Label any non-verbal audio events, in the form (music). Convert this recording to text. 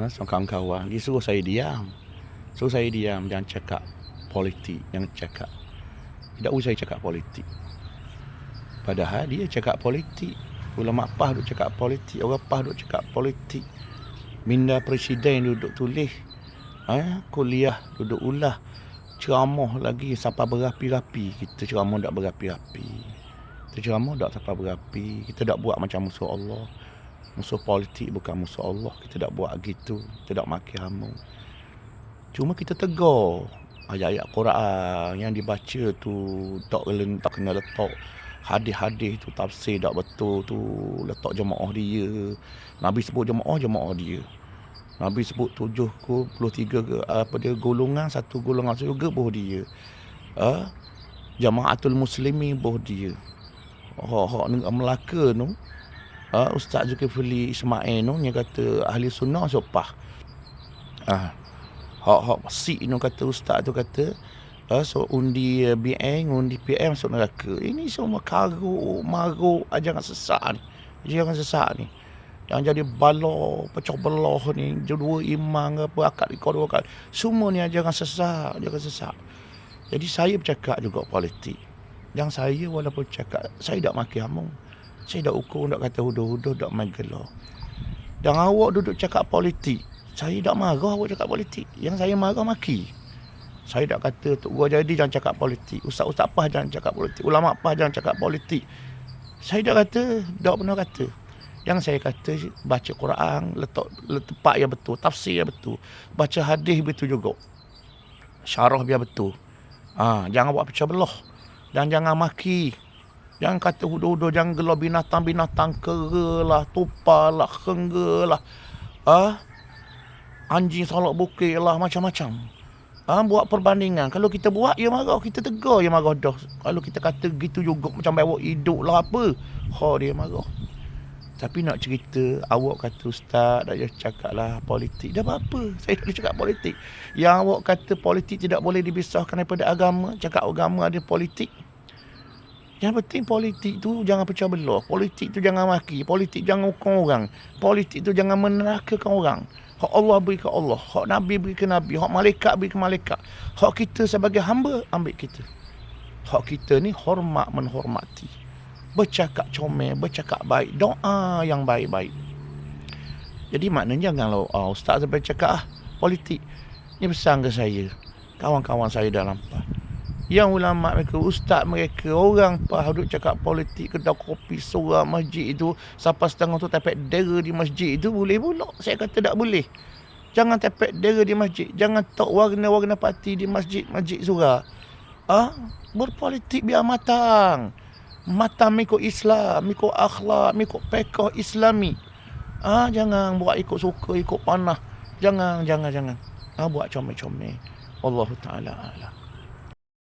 Ha, sama kawan-kawan. Dia suruh saya diam. Suruh saya diam. Jangan cakap politik. Jangan cakap. Tidak usah cakap politik. Padahal dia cakap politik. Ulama PAH duk cakap politik. Orang PAH duk cakap politik. Minda presiden duduk tulis. Ha, kuliah duduk ulah. Ceramah lagi sampai berapi-rapi. Kita ceramah tak berapi-rapi. Kita ceramah tak sampai berapi. Kita tak buat macam musuh Allah. Musuh politik bukan musuh Allah. Kita tak buat gitu. Kita tak maki hamu. Cuma kita tegur ayat-ayat Quran yang dibaca tu tak kena tak kena letak hadis-hadis tu tafsir tak betul tu letak jemaah dia. Nabi sebut jemaah jemaah dia. Nabi sebut 73 ke apa dia golongan satu golongan juga boh dia. Ha? Jamaatul Muslimin boh dia. Hak-hak ni Melaka tu ha? Ustaz Zulkifli Ismail tu dia kata ahli sunnah sopah. Ah, hak-hak sik tu kata ustaz tu kata uh, so undi uh, BN undi PM masuk neraka. Ini semua karuk maruk ajaran sesat ni. Ajaran sesat ni. Yang jadi bala pecah belah ni dua imam apa akad ikut dua akad. Semua ni ajaran sesat ajaran sesat. Jadi saya bercakap juga politik. Yang saya walaupun cakap saya tak maki hamung saya tak ukur tak kata huduh-huduh tak main gelar dan awak duduk cakap politik saya tak marah awak cakap politik. Yang saya marah maki. Saya tak kata Tok Gua jadi jangan cakap politik. Ustaz-ustaz apa jangan cakap politik. Ulama apa jangan cakap politik. Saya tak kata, tak pernah kata. Yang saya kata baca Quran, letak, letak yang betul, tafsir yang betul. Baca hadis betul juga. Syarah biar betul. Ha, jangan buat pecah belah. Dan jangan maki. Jangan kata hudu-hudu, jangan gelar binatang-binatang kera lah, tupa lah, lah. Ha? anjing salak bukit lah macam-macam. Ha, buat perbandingan. Kalau kita buat, ya marah. Kita tegar, ya marah dah. Kalau kita kata gitu juga macam bawa hidup lah apa. Ha, dia marah. Tapi nak cerita, awak kata ustaz, dah cakap lah politik. Dah apa-apa. (laughs) Saya tak cakap politik. Yang awak kata politik tidak boleh dibisahkan daripada agama. Cakap agama ada politik. Yang penting politik tu jangan pecah belah. Politik tu jangan maki. Politik jangan hukum orang. Politik tu jangan menerakakan orang. Hak Allah beri ke Allah. Hak Nabi beri ke Nabi. Hak malaikat beri ke malaikat. Hak kita sebagai hamba, ambil kita. Hak kita ni hormat menghormati. Bercakap comel, bercakap baik. Doa yang baik-baik. Jadi maknanya janganlah uh, ustaz sampai cakap ah, politik. Ini pesan ke saya. Kawan-kawan saya dalam PAH yang ulama mereka, ustaz mereka, orang pah duduk cakap politik, kedai kopi, surah masjid itu, sampai setengah tu tapet dera di masjid itu, boleh pula. Saya kata tak boleh. Jangan tapet dera di masjid. Jangan tok warna-warna parti di masjid-masjid surah. Ah, ha? Berpolitik biar matang. Matang mikut Islam, mikut akhlak, mikut pekah islami. Ah, ha? Jangan buat ikut suka, ikut panah. Jangan, jangan, jangan. Ah, ha? Buat comel-comel. Allah Ta'ala Allah.